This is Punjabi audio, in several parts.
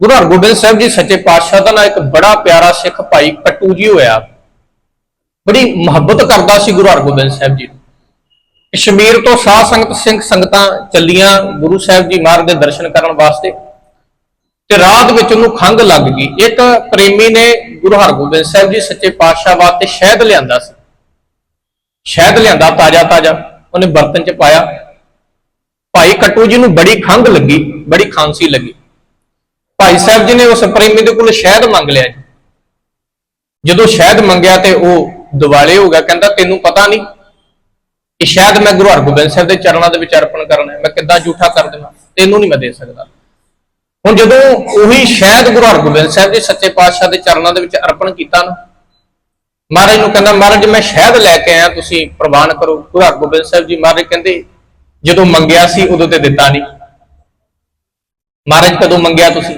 ਗੁਰੂ ਹਰਗੋਬਿੰਦ ਸਾਹਿਬ ਜੀ ਸੱਚੇ ਪਾਤਸ਼ਾਹ ਦਾ ਨਾ ਇੱਕ ਬੜਾ ਪਿਆਰਾ ਸਿੱਖ ਭਾਈ ਕੱਟੂ ਜੀ ਹੋਇਆ। ਬੜੀ ਮੁਹੱਬਤ ਕਰਦਾ ਸੀ ਗੁਰੂ ਹਰਗੋਬਿੰਦ ਸਾਹਿਬ ਜੀ। ਕਸ਼ਮੀਰ ਤੋਂ ਸਾਧ ਸੰਗਤ ਸਿੰਘ ਸੰਗਤਾਂ ਚੱਲੀਆਂ ਗੁਰੂ ਸਾਹਿਬ ਜੀ ਮਹਾਰਾਜ ਦੇ ਦਰਸ਼ਨ ਕਰਨ ਵਾਸਤੇ ਤੇ ਰਾਤ ਵਿੱਚ ਉਹਨੂੰ ਖੰਘ ਲੱਗ ਗਈ। ਇੱਕ ਪ੍ਰੇਮੀ ਨੇ ਗੁਰੂ ਹਰਗੋਬਿੰਦ ਸਾਹਿਬ ਜੀ ਸੱਚੇ ਪਾਤਸ਼ਾਹ ਵਾਸਤੇ ਸ਼ਹਿਦ ਲਿਆਂਦਾ ਸੀ। ਸ਼ਹਿਦ ਲਿਆਂਦਾ ਤਾਜ਼ਾ ਤਾਜ਼ਾ, ਉਹਨੇ ਬਰਤਨ 'ਚ ਪਾਇਆ। ਭਾਈ ਕੱਟੂ ਜੀ ਨੂੰ ਬੜੀ ਖੰਘ ਲੱਗੀ, ਬੜੀ ਖਾਂਸੀ ਲੱਗੀ। ਭਾਈ ਸਾਹਿਬ ਜੀ ਨੇ ਉਸ ਪ੍ਰੇਮੀ ਦੇ ਕੋਲ ਸ਼ਹਿਦ ਮੰਗ ਲਿਆ ਜੀ। ਜਦੋਂ ਸ਼ਹਿਦ ਮੰਗਿਆ ਤੇ ਉਹ ਦਿਵਾਲੇ ਹੋ ਗਿਆ, ਕਹਿੰਦਾ ਤੈਨੂੰ ਪਤਾ ਨਹੀਂ ਕਿ ਸ਼ਾਇਦ ਮੈਂ ਗੁਰੂ ਹਰਗੋਬਿੰਦ ਸਾਹਿਬ ਦੇ ਚਰਨਾਂ ਦੇ ਵਿੱਚ ਅਰਪਣ ਕਰਨਾ ਹੈ, ਮੈਂ ਕਿੱਦਾਂ ਝੂਠਾ ਕਰ ਦੇਵਾਂ, ਤੈਨੂੰ ਨਹੀਂ ਮੈਂ ਦੇ ਸਕਦਾ। ਹੁਣ ਜਦੋਂ ਉਹੀ ਸ਼ਾਇਦ ਗੁਰੂ ਹਰਗੋਬਿੰਦ ਸਾਹਿਬ ਜੀ ਸੱਚੇ ਪਾਤਸ਼ਾਹ ਦੇ ਚਰਨਾਂ ਦੇ ਵਿੱਚ ਅਰਪਣ ਕੀਤਾ ਨਾ, ਮਹਾਰਾਜ ਨੂੰ ਕਹਿੰਦਾ, ਮਹਾਰਾਜ, ਮੈਂ ਸ਼ਹਿਦ ਲੈ ਕੇ ਆਇਆ, ਤੁਸੀਂ ਪ੍ਰਵਾਨ ਕਰੋ। ਗੁਰੂ ਹਰਗੋਬਿੰਦ ਸਾਹਿਬ ਜੀ ਮਹਾਰਾਜ ਕਹਿੰਦੇ, ਜਦੋਂ ਮੰਗਿਆ ਸੀ ਉਦੋਂ ਤੇ ਦਿੱਤਾ ਨਹੀਂ। ਮਹਾਰਾਜ, ਕਦੋਂ ਮੰਗਿਆ ਤੁਸੀਂ?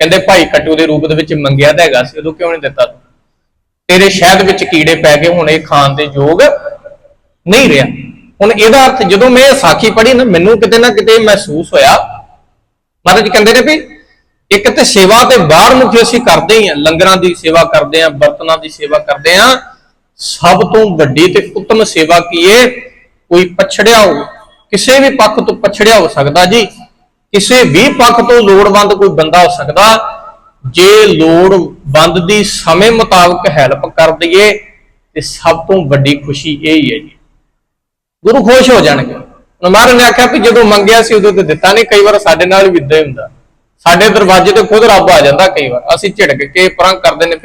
ਕਹਿੰਦੇ ਭਾਈ ਕੱਟੂ ਦੇ ਰੂਪ ਦੇ ਵਿੱਚ ਮੰਗਿਆ ਤਾਂ ਹੈਗਾ ਸੀ, ਉਦੋਂ ਕਿਉਂ ਨਹੀਂ ਦਿੱਤਾ ਤੂੰ? ਤੇਰੇ ਸ਼ਹਿਦ ਵਿੱਚ ਕੀੜੇ ਪੈ ਗਏ, ਹੁਣ ਇਹ ਖਾਣ ਦੇ ਯੋਗ ਨਹੀਂ ਰਿਹਾ। ਹੁਣ ਇਹਦਾ ਅਰਥ ਜਦੋਂ ਮੈਂ ਸਾਖੀ ਪੜ੍ਹੀ ਨਾ, ਮੈਨੂੰ ਕਿਤੇ ਨਾ ਕਿਤੇ ਮਹਿਸੂਸ ਹੋਇਆ। ਮਹਾਰਾਜ ਕਹਿੰਦੇ ਨੇ ਵੀ ਇੱਕ ਤੇ ਸੇਵਾ ਤੇ ਬਾਹਰ ਮੁਖੀ ਅਸੀਂ ਕਰਦੇ ਹੀ ਆ ਲੰਗਰਾਂ ਦੀ ਸੇਵਾ ਕਰਦੇ ਆ ਬਰਤਨਾਂ ਦੀ ਸੇਵਾ ਕਰਦੇ ਆ ਸਭ ਤੋਂ ਵੱਡੀ ਤੇ ਉੱਤਮ ਸੇਵਾ ਕੀ ਏ? ਕੋਈ ਪਛੜਿਆ ਹੋ ਕਿਸੇ ਵੀ ਪੱਖ ਤੋਂ ਪਛੜਿਆ ਹੋ ਸਕਦਾ ਜੀ। ਕਿਸੇ ਵੀ ਪੱਖ ਤੋਂ ਲੋੜਵੰਦ ਕੋਈ ਬੰਦਾ ਹੋ ਸਕਦਾ, ਜੇ ਲੋੜਵੰਦ ਦੀ ਸਮੇਂ ਮੁਤਾਬਕ ਹੈਲਪ ਕਰ ਦਈਏ, ਤੇ ਸਭ ਤੋਂ ਵੱਡੀ ਖੁਸ਼ੀ ਇਹ ਹੀ ਹੈ ਜੀ। ਗੁਰੂ ਖੁਸ਼ ਹੋ ਜਾਣਗੇ। ਹੁਣ ਨੇ ਆਖਿਆ ਵੀ ਜਦੋਂ ਮੰਗਿਆ ਸੀ ਉਦੋਂ ਤੇ ਦਿੱਤਾ ਨਹੀਂ, ਕਈ ਵਾਰ ਸਾਡੇ ਨਾਲ ਵੀ ਇਦਾਂ ਹੀ ਹੁੰਦਾ। ਸਾਡੇ ਦਰਵਾਜ਼ੇ ਤੇ ਖੁਦ ਰੱਬ ਆ ਜਾਂਦਾ ਕਈ ਵਾਰ। ਅਸੀਂ ਝਿੜਕ ਕੇ ਪਰਾਂ ਕਰਦੇ ਨੇ